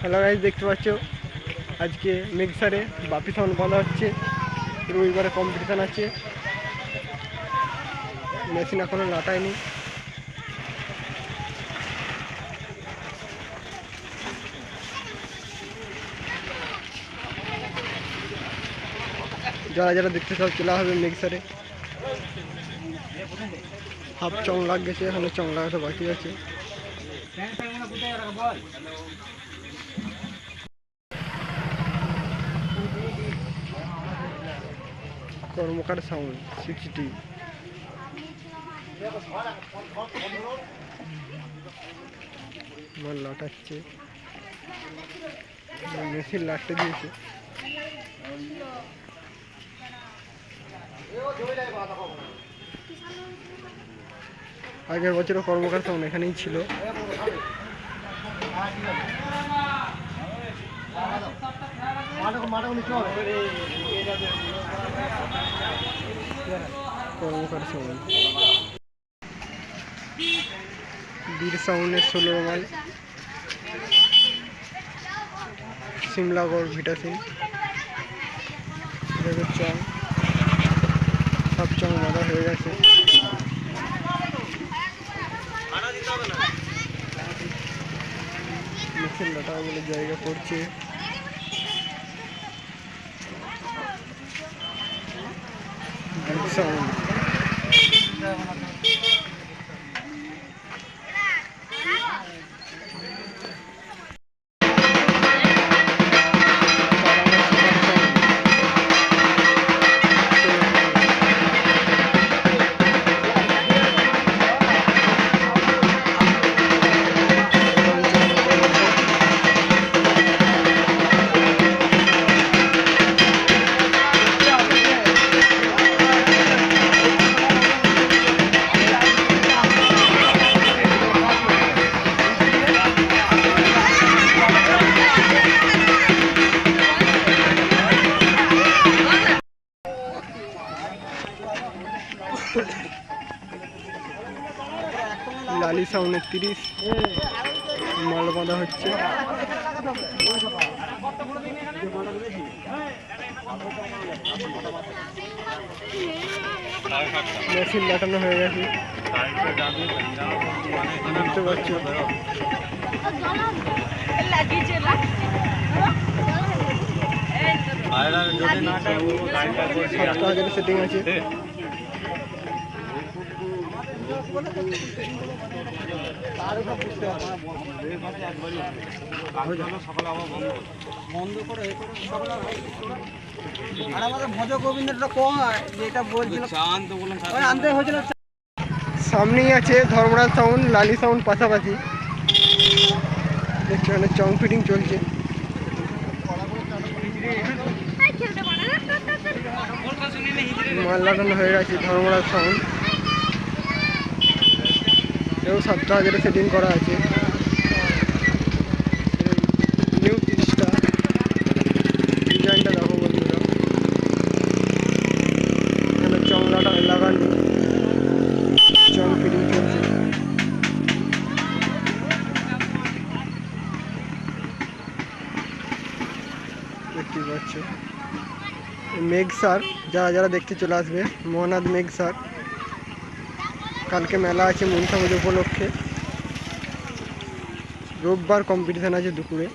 Hello guys দেখতে পাচ্ছ? আজকে মিক্সারে বাপি সাউন্ড বাঁধা হচ্ছে। রবিবারে কম্পিটিশান আছে। মেশিন এখনও লাটায়নি। যারা যারা দেখতে সব চলে হবে মিক্সারে হাফ চং লাগ গেছে, এখনও চং লাগাতে বাকি আছে। কর্মকার সাউন্ড সিক্সটি মাল লাটাচ্ছে। মেশিন লাটতে দিয়েছে। আগের বছরও কর্মকার সাউন্ড এখানেই ছিল। কর্মকার বীর সাউন্ডের ষোলো মাল সিমলাগড় ভিটা সিং। এদের চং সব চং মারা হয়ে গেছে। লাটা বলে জায়গা পড়ছে। সাউন্ড লালি সাউন্ডের তিরিশ মাল বাঁধা হচ্ছে। মেশিন লাটানো হয়ে গেছে। দেখতে পাচ্ছ সাতটা হাজারের আর আমাদের গোবিন্দটা যেটা সামনেই আছে ধর্মরাজ সাউন্ড লালি সাউন্ড পাশাপাশি। দেখছি অনেক চং ফিটিং চলছে। মাল লাগানো হয়ে গেছে ধর্মরাজ সাউন্ড এও সাতটা হাজারে সেটিং করা আছে। নিউ তিরিশটা ডিজাইনটা দেখো বন্ধুরা। এখানে চংলাটা লাগানো। চং ফিটিং চলছে। দেখতে পাচ্ছ। মেঘ স্যার, যারা যারা দেখতে চলে আসবে মোহনাদ মেঘ স্যার। কালকে মেলা আছে মনসা পুজো উপলক্ষে। রোববার কম্পিটিশান আছে দুপুরে।